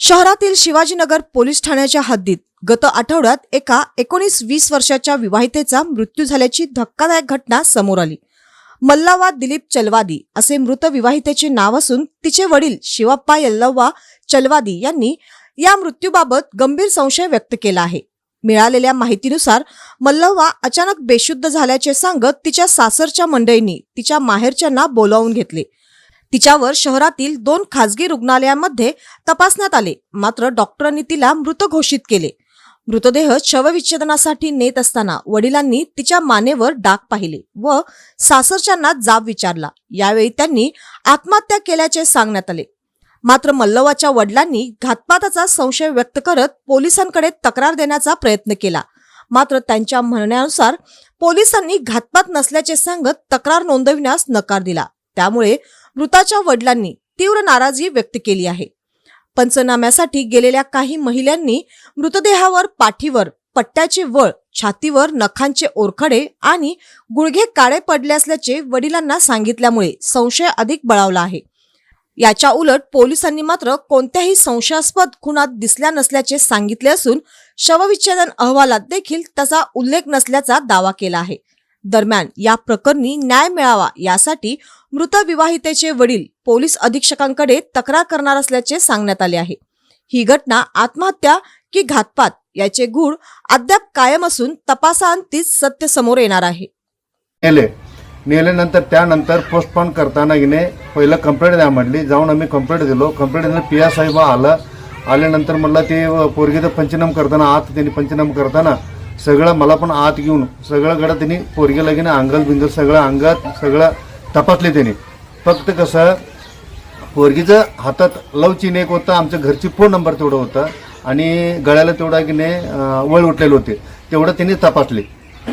शहरातील शिवाजीनगर पोलीस ठाण्याच्या हद्दीत गत आठवड्यात एका एकोणीस वीस वर्षाच्या विवाहितेचा मृत्यू झाल्याची धक्कादायक घटना समोर आली. मल्लावा दिलीप चलवादी असे मृत विवाहितेचे नाव असून तिचे वडील शिवप्पा यल्लव्वा चलवादी यांनी या मृत्यूबाबत गंभीर संशय व्यक्त केला आहे. मिळालेल्या माहितीनुसार मल्लव्वा अचानक बेशुद्ध झाल्याचे सांगत तिच्या सासरच्या मंडळींनी तिच्या माहेरच्यांना बोलावून घेतले. तिच्यावर शहरातील दोन खासगी रुग्णालयांमध्ये तपासण्यात आले. मात्र डॉक्टरांनी तिला मृत घोषित केले. मृतदेह शवविच्छेदनासाठी नेत असताना वडिलांनी तिच्या मानेवर डाग पाहिले व सासरच्यांना जाब विचारला. यावेळी त्यांनी आत्महत्या केल्याचे सांगण्यात आले. मात्र मल्लवाच्या वडिलांनी घातपाताचा संशय व्यक्त करत पोलिसांकडे तक्रार देण्याचा प्रयत्न केला. मात्र त्यांच्या म्हणण्यानुसार पोलिसांनी घातपात नसल्याचे सांगत तक्रार नोंदविण्यास नकार दिला. त्यामुळे मृताच्या वडिलांनी तीव्र नाराजी व्यक्त केली आहे. पंचनाम्यासाठी गेलेल्या काही महिलांनी मृतदेहावर पाठीवर पट्ट्याचे वळ छातीवर नखांचे ओरखडे आणि गुडघे काळे पडले असल्याचे वडिलांना सांगितल्यामुळे संशय अधिक बळावला आहे. याच्या उलट पोलिसांनी मात्र कोणत्याही संशयास्पद खुनात दिसल्या नसल्याचे सांगितले असून शवविच्छेदन अहवालात देखील त्याचा उल्लेख नसल्याचा दावा केला आहे. दरम्यान या प्रकरणी न्याय मिळावा यासाठी मृत विवाहितेचे वडील पोलीस अधीक्षकांकडे तक्रार करणार असल्याचे सांगण्यात आले आहे. ही घटना आत्महत्या की घातपात याचे गुण अद्याप कायम असून तपासाअंतीच सत्य समोर येणार आहे. नेले. नेल्यानंतर त्यानंतर पोस्टपोन करताना हिने पहिलं कंप्लेंट द्या म्हटली. जाऊन आम्ही कंप्लेंट दिलो. कंप्लेंट दिलं पी एस साहेब आलं. आल्यानंतर म्हणलं ते पोरगीचं पंचनाम करताना आत त्यांनी पंचनाम करताना सगळं मला पण आत घेऊन सगळं गडं त्यांनी पोरगीला घेणे अंगल बिंगल सगळं अंगात सगळं तपासले त्यांनी. फक्त कसं पोरगीचं हातात लवचीन एक होतं आमच्या घरची फोन नंबर तेवढं होता आणि गळ्याला तेवढा की नाही वळ उठलेले होते. तेवढं त्यांनी तपासले.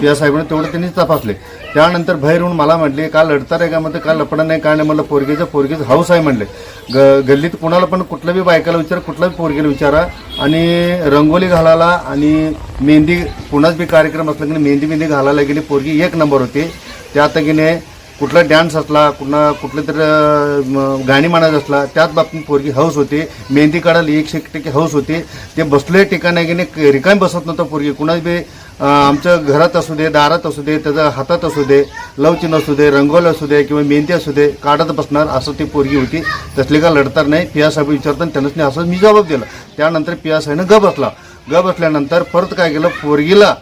त्या साहेबांनी तेवढं त्यांनी तपासले. त्यानंतर बाहेर येऊन मला म्हटले का लढता रे का? म्हणते का लपडं नाही. काय नाही म्हणलं पोरगीचं पोरगीचं हाऊस आहे म्हणले. ग गल्लीत कुणाला पण कुठल्या बी बायकाला विचारा कुठल्या बी पोरगीला विचारा. आणि रंगोली घालायला आणि मेहंदी कुणाच बी कार्यक्रम असला की नाही मेहंदी मेहंदी घालायला गेली पोरगी एक नंबर होती. त्यात की नाही कुठला डॅन्स असला कुठला कुठलं तर गाणी म्हणायचं असला त्याच बाबतीत पोरगी हौस होती. मेहंदी काढायला एकशे एक टक्के हौस होती. ते बसले ठिकाण आहे की नाही रिकामी बसत नव्हतं पोरगी. कुणाच बी आमच्या घरात असू दे दारात असू दे त्याच्या हातात असू दे लवचिन असू दे रंगोल असू दे किंवा मेहंदी असू दे काढत बसणार असं ती पोरगी होती. तसली का लढतात नाही. पिया साहेब विचारतात त्यांनाच नाही असं मी जबाब दिला. त्यानंतर पिया साहेबनं ग बसला. ग बसल्यानंतर परत काय केलं? पोरगीला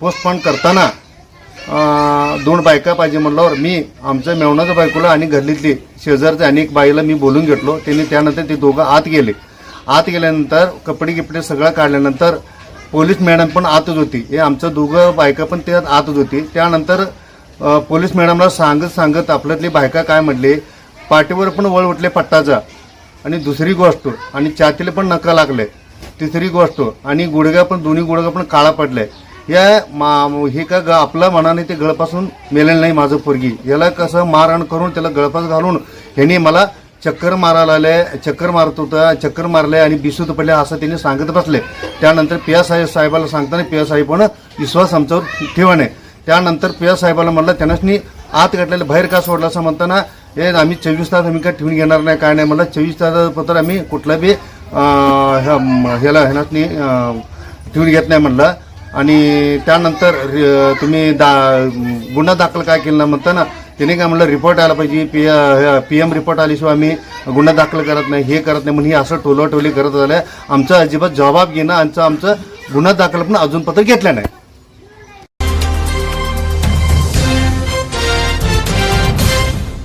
पोस्टपोन करताना दोन बायका पाहिजे म्हणल्यावर मी आमच्या मेवणाच्या बायकोला आणि घरलीतली शेजारच्या आणि एक बाईला मी बोलून घेतलो. त्यांनी त्यानंतर ते दोघं आत गेले. आत गेल्यानंतर कपडे गिपडे सगळं काढल्यानंतर पोलीस मॅडम पण आतच होती. हे आमचं दोघं बायका पण त्यात आतच होती. त्यानंतर पोलीस मॅडमला सांगत सांगत आपल्यातली बायका काय म्हटले पाठीवर पण वळ उठले पट्टाचा. आणि दुसरी गोष्ट आणि छातीला पण नका लागले. तिसरी गोष्ट आणि गुडघ्या पण दोन्ही गुडघ्या पण काळा पडले. या मा हे का ग आपल्या मनाने ते गळपासून मेलेलं नाही माझं पोरगी. याला कसं मारहाण करून त्याला गळपास घालून ह्याने मला चक्कर मारायला आले चक्कर मारत होता चक्कर मारले आणि बिसूत पडले असं त्यांनी सांगत बसले. त्यानंतर पिया साहेब साहेबाला सांगताना पिया साहेब पण विश्वास आमच्यावर ठेवाने. त्यानंतर पिया साहेबाला म्हणलं त्यांनाच आत घातलेलं बाहेर का सोडलं? असं म्हणताना हे आम्ही चोवीस तास आम्ही काय ठेवून घेणार नाही काय नाही. म्हणलं चोवीस तास पत्र आम्ही कुठला बी ह्या- ह्याला ह्यानासनी ठेवून घेत नाही म्हणलं. आणि त्यानंतर तुम्ही दा गुन्हा दाखल काय केला म्हणताना त्याने काय म्हणलं रिपोर्ट आला पाहिजे पी पी एम रिपोर्ट आल्याशिवाय आम्ही गुन्हा दाखल करत नाही हे करत नाही म्हणून हे असं टोलवाटोली करत झालं आमचं अजिबात जबाब घेणं आमचं आमचं गुन्हा दाखल पण अजून पत्र घेतलं नाही.